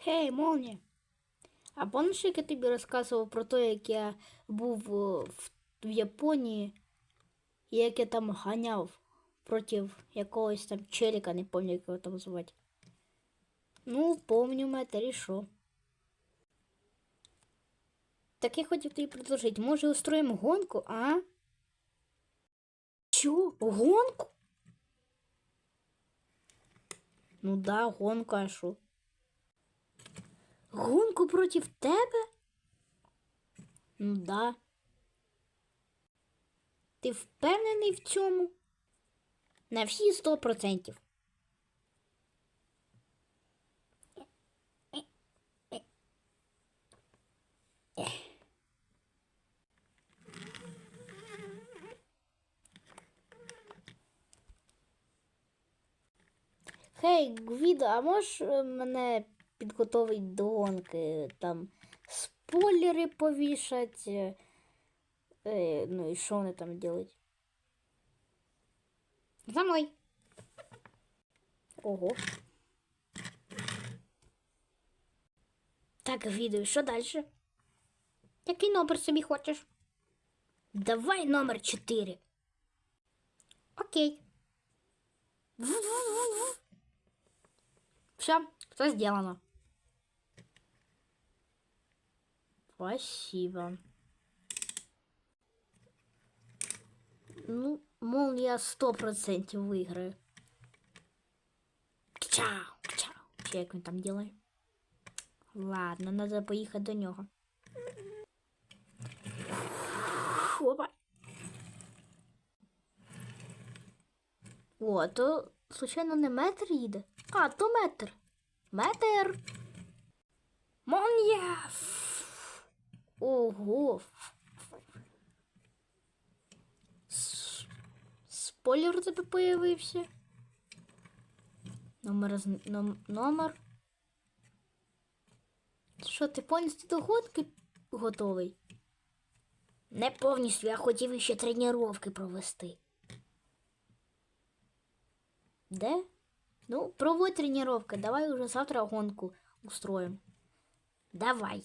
Хей, Молнія. А помниш, як я тобі розказував про те, як я був в, в Японії, і як я там ганяв проти якогось там челіка, не пам'ятаю, як його там звати. Ну, помню, метр і що. Так я хотів тобі предложити, може устроїмо гонку, а? Чо? Гонку? Ну да, гонку, а що? Гонку проти тебе? Ну да. Ти впевнений в цьому? На всі сто процентів. Хей, Гвідо, а можеш е, мене підготовити до гонки? Там спойлери повішать. е, е, ну і що вони там делать? За мною. Ого. Так, Гвідо, що далі? Який номер собі хочеш? Давай номер 4. Окей. Все, все сделано. Спасибо. Ну, мол, я сто процентов выиграю. Чау, чау. Че як він там делає? Ладно, надо поїхати до нього. Опа. О, то случайно не метр їде? А, то метр. Метр. Мон'я. Ого. Спойлер у тебе появився. Номер, ном, номер. Що, ти повністю до гонки готовий? Не повністю, я хотів ще тренування провести. Де? Ну, проводь тренировки. Давай уже завтра гонку устроим. Давай.